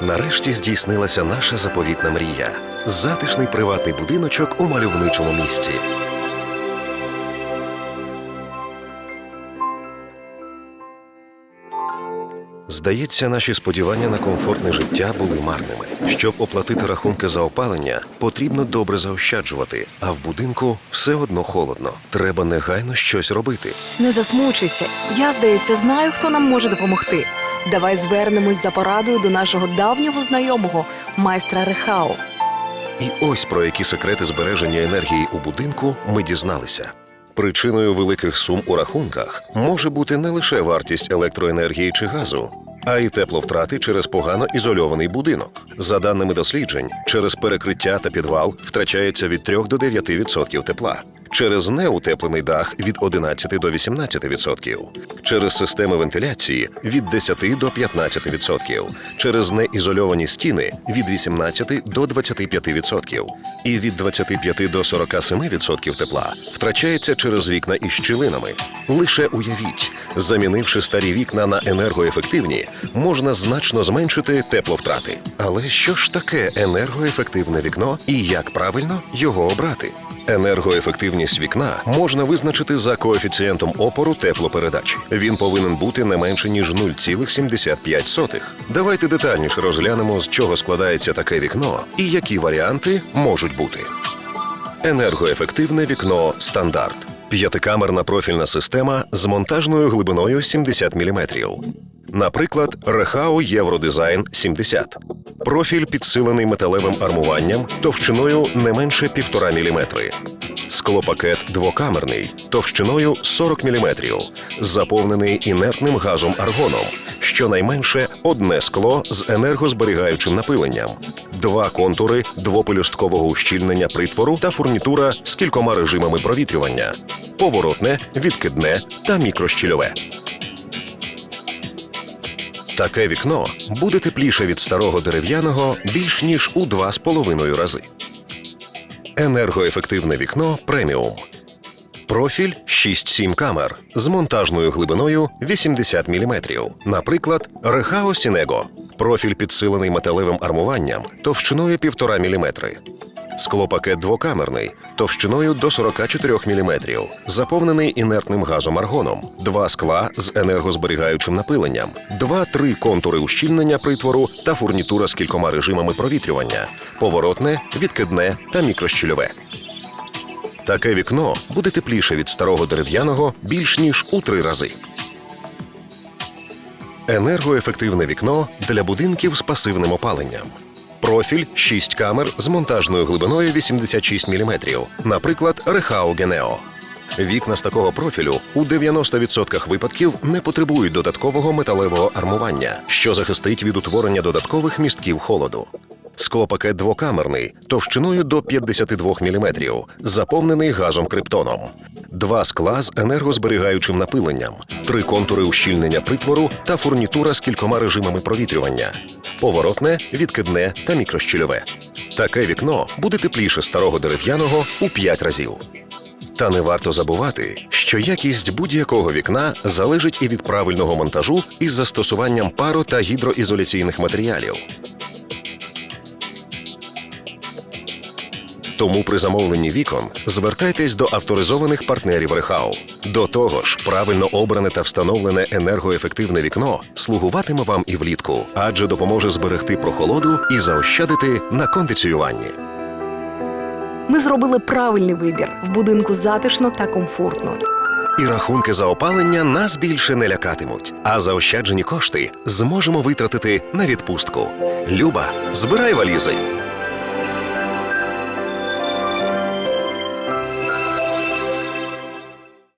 Нарешті здійснилася наша заповітна мрія затишний приватний будиночок у мальовничому місті. Здається, наші сподівання на комфортне життя були марними. Щоб оплатити рахунки за опалення, потрібно добре заощаджувати, а в будинку все одно холодно. Треба негайно щось робити. Не засмучуйся. Я, здається, знаю, хто нам може допомогти. Давай звернемось за порадою до нашого давнього знайомого, майстра Рехау. І ось про які секрети збереження енергії у будинку ми дізналися. Причиною великих сум у рахунках може бути не лише вартість електроенергії чи газу, а й тепловтрати через погано ізольований будинок. За даними досліджень, через перекриття та підвал втрачається від 3 до 9% тепла. Через неутеплений дах від 11 до 18%, через системи вентиляції від 10 до 15%, через неізольовані стіни від 18 до 25% і від 25 до 47% тепла втрачається через вікна із щілинами. Лише уявіть, замінивши старі вікна на енергоефективні, можна значно зменшити тепловтрати. Але що ж таке енергоефективне вікно і як правильно його обрати? Енергоефективність вікна можна визначити за коефіцієнтом опору теплопередач. Він повинен бути не менше ніж 0,75. Давайте детальніше розглянемо, з чого складається таке вікно і які варіанти можуть бути. Енергоефективне вікно стандарт. П'ятикамерна профільна система з монтажною глибиною 70 мм. Наприклад, Рехау Євродизайн 70. Профіль підсилений металевим армуванням товщиною не менше 1,5 мм. Склопакет двокамерний товщиною 40 мм, заповнений інертним газом аргоном. Щонайменше одне скло з енергозберігаючим напиленням, два контури двопелюсткового ущільнення притвору та фурнітура з кількома режимами провітрювання, поворотне, відкидне та мікрощільове. Таке вікно буде тепліше від старого дерев'яного більш ніж у 2,5 рази. Енергоефективне вікно преміум. Профіль 6-7 камер з монтажною глибиною 80 мм. Наприклад, Рехао Сінего. Профіль підсилений металевим армуванням товщиною 1,5 мм. Склопакет двокамерний товщиною до 44 мм, заповнений інертним газом аргоном, два скла з енергозберігаючим напиленням, два-три контури ущільнення притвору та фурнітура з кількома режимами провітрювання, поворотне, відкидне та мікрощільове. Таке вікно буде тепліше від старого дерев'яного більш ніж у три рази. Енергоефективне вікно для будинків з пасивним опаленням. Профіль 6 камер з монтажною глибиною 86 мм, наприклад, Рехау Генео. Вікна з такого профілю у 90% випадків не потребують додаткового металевого армування, що захистить від утворення додаткових містків холоду. Склопакет двокамерний товщиною до 52 мм, заповнений газом криптоном. Два скла з енергозберігаючим напиленням, три контури ущільнення притвору та фурнітура з кількома режимами провітрювання, поворотне, відкидне та мікрощільове. Таке вікно буде тепліше старого дерев'яного у 5 разів. Та не варто забувати, що якість будь-якого вікна залежить і від правильного монтажу із застосуванням паро та гідроізоляційних матеріалів. Тому при замовленні вікон звертайтесь до авторизованих партнерів Рехау. До того ж, правильно обране та встановлене енергоефективне вікно слугуватиме вам і влітку, адже допоможе зберегти прохолоду і заощадити на кондиціюванні. Ми зробили правильний вибір в будинку затишно та комфортно. І рахунки за опалення нас більше не лякатимуть. А заощаджені кошти зможемо витратити на відпустку. Люба, збирай валізи.